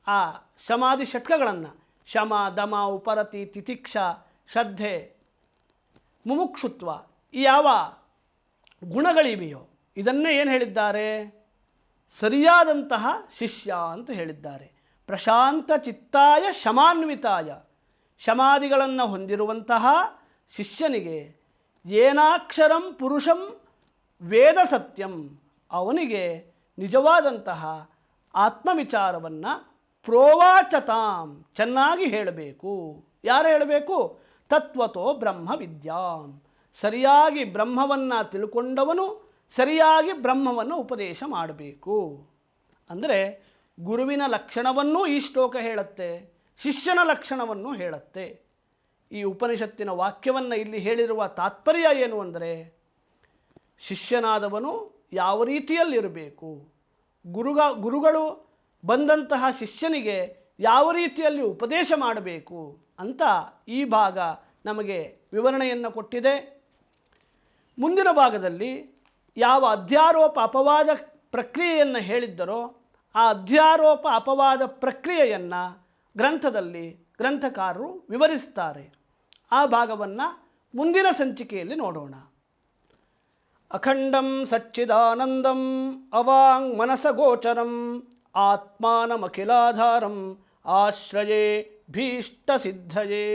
ಆ ಶಮಾದಿ ಷಟ್ಕಗಳನ್ನು ಶಮ ದಮ, ಉಪರತಿ, ತಿತಿಕ್ಷ, ಶ್ರದ್ಧೆ, ಮುಮುಕ್ಷುತ್ವ ಯಾವ ಗುಣಗಳಿವೆಯೋ, ಇದನ್ನೇ ಏನು ಹೇಳಿದ್ದಾರೆ? ಸರಿಯಾದಂತಹ ಶಿಷ್ಯ ಅಂತ ಹೇಳಿದ್ದಾರೆ. ಪ್ರಶಾಂತ ಚಿತ್ತಾಯ ಶಮಾನ್ವಿತಾಯ. ಶಮಾದಿಗಳನ್ನು ಹೊಂದಿರುವಂತಹ ಶಿಷ್ಯನಿಗೆ ಏನಾಕ್ಷರಂ ಪುರುಷಂ ವೇದ ಸತ್ಯಂ, ಅವನಿಗೆ ನಿಜವಾದಂತಹ ಆತ್ಮವಿಚಾರವನ್ನು ಪ್ರೋವಾಚತಾಂ, ಚೆನ್ನಾಗಿ ಹೇಳಬೇಕು. ಯಾರು ಹೇಳಬೇಕು? ತತ್ವತೋ ಬ್ರಹ್ಮ ವಿದ್ಯಾಂ ಸರಿಯಾಗಿ ಬ್ರಹ್ಮವನ್ನು ತಿಳ್ಕೊಂಡವನು ಸರಿಯಾಗಿ ಬ್ರಹ್ಮವನ್ನು ಉಪದೇಶ ಮಾಡಬೇಕು. ಅಂದರೆ ಗುರುವಿನ ಲಕ್ಷಣವನ್ನೂ ಈ ಶ್ಲೋಕ ಹೇಳುತ್ತೆ, ಶಿಷ್ಯನ ಲಕ್ಷಣವನ್ನು ಹೇಳುತ್ತೆ. ಈ ಉಪನಿಷತ್ತಿನ ವಾಕ್ಯವನ್ನು ಇಲ್ಲಿ ಹೇಳಿರುವ ತಾತ್ಪರ್ಯ ಏನು ಅಂದರೆ, ಶಿಷ್ಯನಾದವನು ಯಾವ ರೀತಿಯಲ್ಲಿರಬೇಕು? ಗುರುಗ, ಗುರುಗಳು ಬಂದಂತಹ ಶಿಷ್ಯನಿಗೆ ಯಾವ ರೀತಿಯಲ್ಲಿ ಉಪದೇಶ ಮಾಡಬೇಕು ಅಂತ ಈ ಭಾಗ ನಮಗೆ ವಿವರಣೆಯನ್ನು ಕೊಟ್ಟಿದೆ. ಮುಂದಿನ ಭಾಗದಲ್ಲಿ ಯಾವ ಅಧ್ಯಾರೋಪ ಅಪವಾದ ಪ್ರಕ್ರಿಯೆಯನ್ನು ಹೇಳಿದ್ದರೋ ಆ ಅಧ್ಯಾರೋಪ ಅಪವಾದ ಪ್ರಕ್ರಿಯೆಯನ್ನು ಗ್ರಂಥದಲ್ಲಿ ಗ್ರಂಥಕಾರರು ವಿವರಿಸ್ತಾರೆ. ಆ ಭಾಗವನ್ನು ಮುಂದಿನ ಸಂಚಿಕೆಯಲ್ಲಿ ನೋಡೋಣ. ಅಖಂಡಂ ಸಚ್ಚಿದಾನಂದಂ ಅವಾಂಗ್ ಮನಸಗೋಚರಂ ఆత్మానమఖిలాధారం ఆశ్రయే భీష్టసిద్ధయే.